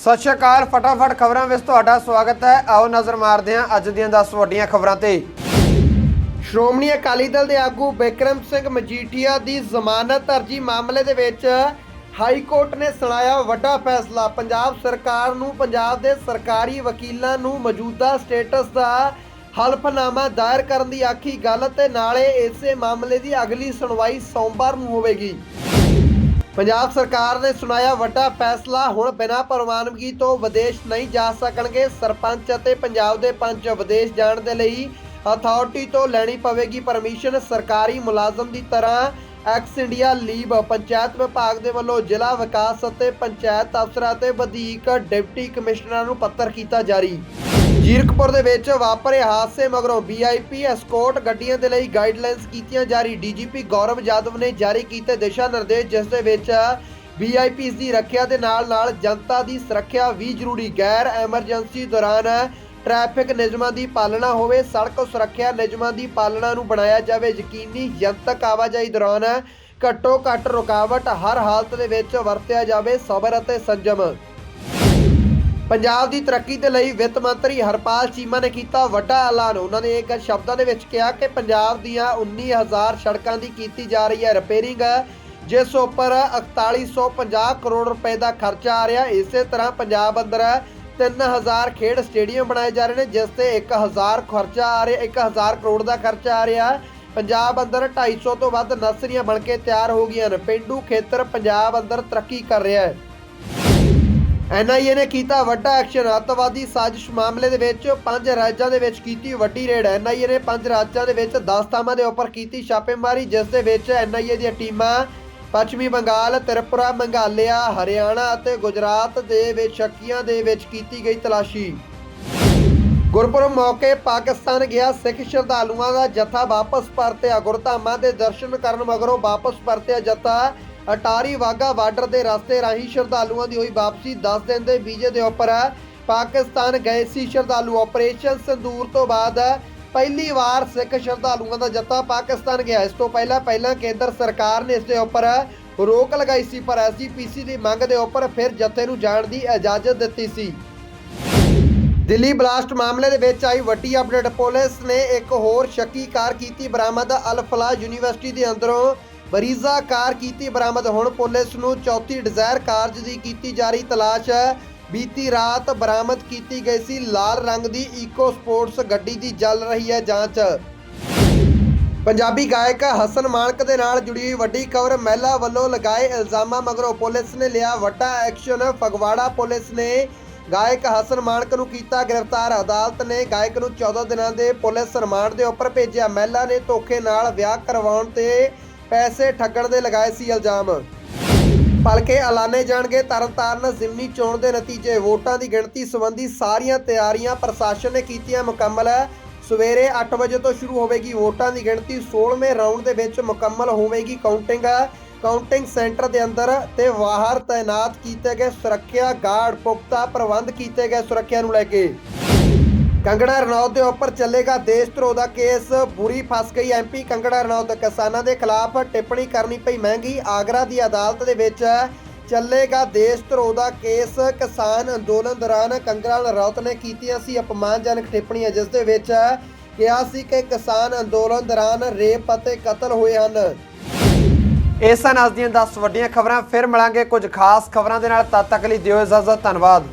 ਸਤਿ ਸ਼੍ਰੀ ਅਕਾਲ, ਫਟਾਫਟ ਖਬਰਾਂ ਵਿੱਚ ਤੁਹਾਡਾ ਸਵਾਗਤ ਹੈ। ਆਓ ਨਜ਼ਰ ਮਾਰਦੇ ਹਾਂ ਅੱਜ ਦੀਆਂ 10 ਵੱਡੀਆਂ ਖਬਰਾਂ ਤੇ। ਸ਼੍ਰੋਮਣੀ ਅਕਾਲੀ ਦਲ ਦੇ ਆਗੂ ਬਿਕਰਮ ਸਿੰਘ ਮਜੀਠੀਆ ਦੀ ਜ਼ਮਾਨਤ ਅਰਜੀ ਮਾਮਲੇ ਦੇ ਵਿੱਚ ਹਾਈ ਕੋਰਟ ਨੇ ਸੁਣਾਇਆ ਵੱਡਾ ਫੈਸਲਾ। ਪੰਜਾਬ ਸਰਕਾਰ ਨੂੰ, ਪੰਜਾਬ ਦੇ ਸਰਕਾਰੀ ਵਕੀਲਾਂ ਨੂੰ ਮੌਜੂਦਾ ਸਟੇਟਸ ਦਾ ਹਲਫਨਾਮਾ ਦਾਇਰ ਕਰਨ ਦੀ ਆਖੀ ਗੱਲ ਤੇ ਨਾਲੇ ਇਸੇ ਮਾਮਲੇ ਦੀ ਅਗਲੀ ਸੁਣਵਾਈ ਸੋਮਵਾਰ ਨੂੰ ਹੋਵੇਗੀ। ਪੰਜਾਬ ਸਰਕਾਰ ਨੇ ਸੁਣਾਇਆ ਵੱਡਾ ਫੈਸਲਾ। ਹੁਣ ਬਿਨਾਂ ਪ੍ਰਵਾਨਗੀ ਤੋਂ ਵਿਦੇਸ਼ ਨਹੀਂ ਜਾ ਸਕਣਗੇ। ਸਰਪੰਚ ਅਤੇ ਪੰਜਾਬ ਦੇ ਪੰਚ ਵਿਦੇਸ਼ ਜਾਣ ਦੇ ਲਈ ਅਥਾਰਟੀ ਤੋਂ ਲੈਣੀ ਪਵੇਗੀ ਪਰਮਿਸ਼ਨ ਸਰਕਾਰੀ ਮੁਲਾਜ਼ਮ ਦੀ ਤਰ੍ਹਾਂ। ਐਕਸ ਇੰਡੀਆ ਲੀਵ ਪੰਚਾਇਤ ਵਿਭਾਗ ਦੇ ਵੱਲੋਂ ਜ਼ਿਲ੍ਹਾ ਵਿਕਾਸ ਅਤੇ ਪੰਚਾਇਤ ਅਫਸਰਾਂ ਤੇ ਵਧੀਕ ਡਿਪਟੀ ਕਮਿਸ਼ਨਰਾਂ ਨੂੰ ਪੱਤਰ ਕੀਤਾ ਜਾਰੀ। ਜੀਰਕਪੁਰ ਦੇ ਵਿੱਚ ਵਾਪਰੇ ਹਾਦਸੇ ਮਗਰੋਂ ਵੀਆਈਪੀ ਐਸਕੋਰਟ ਗੱਡੀਆਂ ਦੇ ਲਈ ਗਾਈਡਲਾਈਨਸ ਕੀਤੀਆਂ ਜਾਰੀ ਡੀਜੀਪੀ ਗੌਰਵ ਯਾਦਵ ਨੇ ਜਾਰੀ ਕੀਤੇ ਦਿਸ਼ਾ ਨਿਰਦੇਸ਼, ਜਿਸ ਦੇ ਵਿੱਚ ਵੀਆਈਪੀਸ ਦੀ ਰੱਖਿਆ ਦੇ ਨਾਲ ਨਾਲ ਜਨਤਾ ਦੀ ਸੁਰੱਖਿਆ ਵੀ ਜ਼ਰੂਰੀ। ਗੈਰ ਐਮਰਜੈਂਸੀ ਦੌਰਾਨ ਟ੍ਰੈਫਿਕ ਨਿਯਮਾਂ ਦੀ ਪਾਲਣਾ ਹੋਵੇ, ਸੜਕ ਸੁਰੱਖਿਆ ਨਿਯਮਾਂ ਦੀ ਪਾਲਣਾ ਨੂੰ ਬਣਾਇਆ ਜਾਵੇ। ਯਕੀਨੀ ਜਨਤਕ ਆਵਾਜਾਈ ਦੌਰਾਨ ਘੱਟੋ ਘੱਟ ਰੁਕਾਵਟ ਹਰ ਹਾਲਤ ਦੇ ਵਿੱਚ ਵਰਤਿਆ ਜਾਵੇ, ਸਬਰ ਅਤੇ ਸੰਜਮ। ਪੰਜਾਬ ਦੀ ਤਰੱਕੀ ਦੇ ਲਈ ਵਿੱਤ ਮੰਤਰੀ ਹਰਪਾਲ ਚੀਮਾ ਨੇ ਕੀਤਾ ਵੱਡਾ ਐਲਾਨ। ਉਹਨਾਂ ਨੇ ਇੱਕ ਸ਼ਬਦਾਂ ਦੇ ਵਿੱਚ ਕਿਹਾ ਕਿ ਪੰਜਾਬ ਦੀਆਂ 19000 ਸੜਕਾਂ ਦੀ ਕੀਤੀ ਜਾ ਰਹੀ ਹੈ ਰਿਪੇਅਰਿੰਗ, ਜਿਸ ਉੱਪਰ 4150 ਕਰੋੜ ਰੁਪਏ ਦਾ ਖਰਚਾ ਆ ਰਿਹਾ। ਇਸੇ ਤਰ੍ਹਾਂ ਪੰਜਾਬ ਅੰਦਰ 3000 ਖੇਡ ਸਟੇਡੀਅਮ ਬਣਾਏ ਜਾ ਰਹੇ ਨੇ, ਜਿਸ ਤੇ 1000 ਖਰਚਾ ਆ ਰਿਹਾ 1000 ਕਰੋੜ ਦਾ ਖਰਚਾ ਆ ਰਿਹਾ। ਪੰਜਾਬ ਅੰਦਰ 250 ਤੋਂ ਵੱਧ ਨਰਸਰੀਆਂ ਬਣ ਕੇ ਤਿਆਰ ਹੋ ਗਈਆਂ ਨੇ। ਪਿੰਡੂ ਖੇਤਰ ਪੰਜਾਬ ਅੰਦਰ ਤਰੱਕੀ ਕਰ ਰਿਹਾ ਹੈ। ਐਨਆਈਏ ਨੇ ਕੀਤਾ ਵੱਡਾ ਐਕਸ਼ਨ। ਅੱਤਵਾਦੀ ਸਾਜ਼ਿਸ਼ ਮਾਮਲੇ ਦੇ ਵਿੱਚ ਪੰਜ ਰਾਜਾਂ ਦੇ ਵਿੱਚ ਕੀਤੀ ਵੱਡੀ ਰੇਡ। ਐਨਆਈਏ ਨੇ ਪੰਜ ਰਾਜਾਂ ਦੇ ਵਿੱਚ 10 ਥਾਵਾਂ ਦੇ ਉੱਪਰ ਕੀਤੀ ਛਾਪੇਮਾਰੀ, ਜਿਸ ਦੇ ਵਿੱਚ ਐਨਆਈਏ ਦੀਆਂ ਟੀਮਾਂ ਪੱਛਮੀ ਬੰਗਾਲ, ਤ੍ਰਿਪੁਰਾ, ਮੰਗਾਲਿਆ, ਹਰਿਆਣਾ ਅਤੇ ਗੁਜਰਾਤ ਦੇ ਵਿੱਚ ਸ਼ੱਕੀਆਂ ਦੇ ਵਿੱਚ ਕੀਤੀ ਗਈ ਤਲਾਸ਼ੀ। ਗੁਰਪੁਰਬ ਮੌਕੇ ਪਾਕਿਸਤਾਨ ਗਿਆ। ਸਿੱਖ ਸ਼ਰਧਾਲੂਆਂ ਦਾ ਜਥਾ ਵਾਪਸ ਪਰਤਿਆ। ਗੁਰਧਾਮਾਂ ਦੇ ਦਰਸ਼ਨ ਕਰਨ ਮਗਰੋਂ ਵਾਪਸ ਪਰਤਿਆ ਜਥਾ। ਅਟਾਰੀ ਵਾਗਾ ਬਾਰਡਰ ਦੇ ਰਸਤੇ ਰਾਹੀਂ ਸ਼ਰਧਾਲੂਆਂ ਦੀ ਹੋਈ ਵਾਪਸੀ 10 ਦਿਨ ਦੇ ਵੀਜ਼ੇ ਦੇ ਉੱਪਰ ਪਾਕਿਸਤਾਨ ਗਏ ਸੀ ਸ਼ਰਧਾਲੂ। ਆਪਰੇਸ਼ਨ ਸੰਦੂਰ ਤੋਂ ਬਾਅਦ ਪਹਿਲੀ ਵਾਰ ਸਿੱਖ ਸ਼ਰਧਾਲੂਆਂ ਦਾ ਜੱਥਾ ਪਾਕਿਸਤਾਨ ਗਿਆ। ਇਸ ਤੋਂ ਪਹਿਲਾਂ ਪਹਿਲਾਂ ਕੇਂਦਰ ਸਰਕਾਰ ਨੇ ਇਸ ਦੇ ਉੱਪਰ ਰੋਕ ਲਗਾਈ ਸੀ, ਪਰ ਐਸਜੀਪੀਸੀ ਦੀ ਮੰਗ ਦੇ ਉੱਪਰ ਫਿਰ ਜੱਥੇ ਨੂੰ ਜਾਣ ਦੀ ਇਜਾਜ਼ਤ ਦਿੱਤੀ ਸੀ। ਦਿੱਲੀ ਬਲਾਸਟ ਮਾਮਲੇ ਦੇ ਵਿੱਚ ਆਈ ਵੱਡੀ ਅਪਡੇਟ। ਪੁਲਿਸ ਨੇ ਇੱਕ ਹੋਰ ਸ਼ੱਕੀ ਕਾਰ ਕੀਤੀ ਬਰਾਮਦ। ਅਲਫਲਾ ਯੂਨੀਵਰਸਿਟੀ ਦੇ ਅੰਦਰੋਂ ਬਰੀਜ਼ਾ ਕਾਰ ਕੀਤੀ ਬਰਾਮਦ। ਹੁਣ ਪੁਲਿਸ ਨੂੰ ਚੌਥੀ ਡਿਜ਼ਾਇਰ ਕਾਰ ਦੀ ਕੀਤੀ ਜਾ ਰਹੀ ਤਲਾਸ਼ ਬੀਤੀ ਰਾਤ ਬਰਾਮਦ ਕੀਤੀ ਗਈ ਸੀ ਲਾਲ ਰੰਗ ਦੀ ਈਕੋ ਸਪੋਰਟਸ ਗੱਡੀ ਦੀ ਚੱਲ ਰਹੀ ਹੈ ਜਾਂਚ। ਪੰਜਾਬੀ ਗਾਇਕ ਹਸਨ ਮਾਨਕ ਦੇ ਨਾਲ ਜੁੜੀ ਹੋਈ ਵੱਡੀ ਖਬਰ ਮਹਿਲਾ ਵੱਲੋਂ ਲਗਾਏ ਇਲਜ਼ਾਮਾਂ ਮਗਰੋਂ ਪੁਲਿਸ ਨੇ ਲਿਆ ਵੱਡਾ ਐਕਸ਼ਨ। ਫਗਵਾੜਾ ਪੁਲਿਸ ਨੇ ਗਾਇਕ ਹਸਨ ਮਾਨਕ ਨੂੰ ਕੀਤਾ ਗ੍ਰਿਫਤਾਰ। ਅਦਾਲਤ ਨੇ ਗਾਇਕ ਨੂੰ 14 ਦਿਨਾਂ ਦੇ ਪੁਲਿਸ ਰਿਮਾਂਡ ਦੇ ਉੱਪਰ ਭੇਜਿਆ। ਮਹਿਲਾ ਨੇ ਧੋਖੇ ਨਾਲ ਵਿਆਹ ਕਰਵਾਉਣ ਤੇ ਪੈਸੇ ਠੱਗਣ ਦੇ ਲਗਾਏ ਸੀ ਇਲਜ਼ਾਮ। ਭਲਕੇ ਐਲਾਨੇ ਜਾਣਗੇ ਤਰਨਤਾਰਨ ਜ਼ਿਮਨੀ ਚੋਣ ਦੇ ਨਤੀਜੇ। ਵੋਟਾਂ ਦੀ ਗਿਣਤੀ ਸੰਬੰਧੀ ਸਾਰੀਆਂ ਤਿਆਰੀਆਂ ਪ੍ਰਸ਼ਾਸਨ ਨੇ ਕੀਤੀਆਂ ਮੁਕੰਮਲ। ਹੈ ਸਵੇਰੇ 8 ਵਜੇ ਤੋਂ ਸ਼ੁਰੂ ਹੋਵੇਗੀ ਵੋਟਾਂ ਦੀ ਗਿਣਤੀ। 16ਵੇਂ ਰਾਊਂਡ ਦੇ ਵਿੱਚ ਮੁਕੰਮਲ ਹੋਵੇਗੀ ਕਾਊਂਟਿੰਗ। ਕਾਊਂਟਿੰਗ ਸੈਂਟਰ ਦੇ ਅੰਦਰ ਤੇ ਬਾਹਰ ਤਾਇਨਾਤ ਕੀਤੇ ਗਏ ਸੁਰੱਖਿਆ ਗਾਰਡ, ਪੁਖਤਾ ਪ੍ਰਬੰਧ ਕੀਤੇ ਗਏ ਸੁਰੱਖਿਆ ਨੂੰ ਲੈ ਕੇ। ਕੰਗੜਾ ਰਣੌਤ ਦੇ ਉੱਪਰ ਚੱਲੇਗਾ ਦੇਸ਼ ਧਰੋ ਦਾ ਕੇਸ। ਬੁਰੀ ਫਸ ਗਈ ਐਮਪੀ ਕੰਗੜਾ ਰਣੌਤ। ਕਿਸਾਨਾਂ ਦੇ ਖਿਲਾਫ ਟਿੱਪਣੀ ਕਰਨੀ ਪਈ ਮਹਿੰਗੀ। ਆਗਰਾ ਦੀ ਅਦਾਲਤ ਦੇ ਵਿੱਚ ਚੱਲੇਗਾ ਦੇਸ਼ ਧਰੋ ਦਾ ਕੇਸ। ਕਿਸਾਨ ਅੰਦੋਲਨ ਦੌਰਾਨ ਕੰਗਣਾ ਰਣੌਤ ਨੇ ਕੀਤੀਆਂ ਸੀ ਅਪਮਾਨਜਨਕ ਟਿੱਪਣੀਆਂ, ਜਿਸ ਦੇ ਵਿੱਚ ਕਿਹਾ ਸੀ ਕਿ ਕਿਸਾਨ ਅੰਦੋਲਨ ਦੌਰਾਨ ਰੇਪ ਅਤੇ ਕਤਲ ਹੋਏ ਹਨ। ਇਸ ਸਨ ਅੱਜ ਦੀਆਂ 10 ਵੱਡੀਆਂ ਖਬਰਾਂ। ਫਿਰ ਮਿਲਾਂਗੇ ਕੁਝ ਖਾਸ ਖਬਰਾਂ ਦੇ ਨਾਲ। ਤਦ ਤੱਕ ਲਈ ਦਿਓ ਇਜਾਜ਼ਤ। ਧੰਨਵਾਦ।